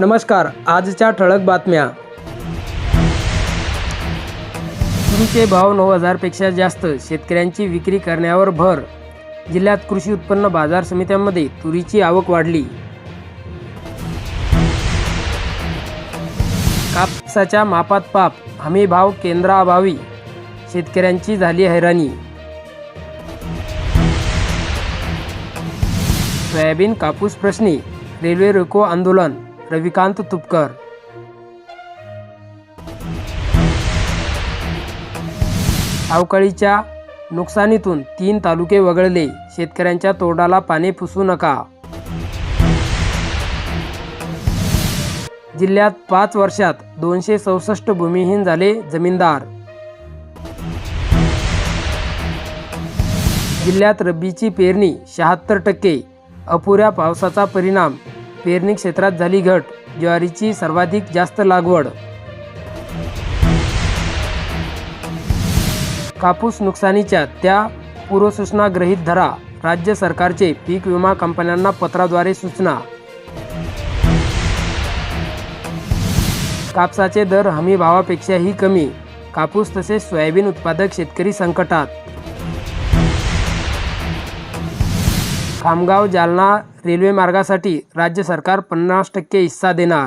नमस्कार आजच्या ठळक बातम्या. तुरीचे भाव नऊ हजारपेक्षा जास्त शेतकऱ्यांची विक्री करण्यावर भर. जिल्ह्यात कृषी उत्पन्न बाजार समित्यांमध्ये तुरीची आवक वाढली. कापसाच्या मापात पाप हमी भाव केंद्राअभावी शेतकऱ्यांची झाली हैराणी. सोयाबीन कापूस प्रश्नी रेल्वे रोको आंदोलन. रविकांत तुपकर. अवकाळीच्या नुकसानीतून तीन तालुके वगळले. शेतकऱ्यांच्या तोंडाला पाणी पुसू नका. जिल्ह्यात पाच वर्षात दोनशे चौसष्ट भूमिहीन झाले जमीनदार. जिल्ह्यात रब्बीची पेरणी शहात्तर टक्के अपुऱ्या पावसाचा परिणाम पेरणी क्षेत्रात झाली घट ज्वारीची सर्वाधिक जास्त लागवड. कापूस नुकसानीच्या त्या पूर्वसूचना ग्रहीत धरा राज्य सरकारचे पीक विमा कंपन्यांना पत्राद्वारे सूचना. कापसाचे दर हमी भावापेक्षाही कमी कापूस तसेच सोयाबीन उत्पादक शेतकरी संकटात. खामगाव जालना रेल्वे मार्गासाठी राज्य सरकार पन्नास टक्के हिस्सा देणार.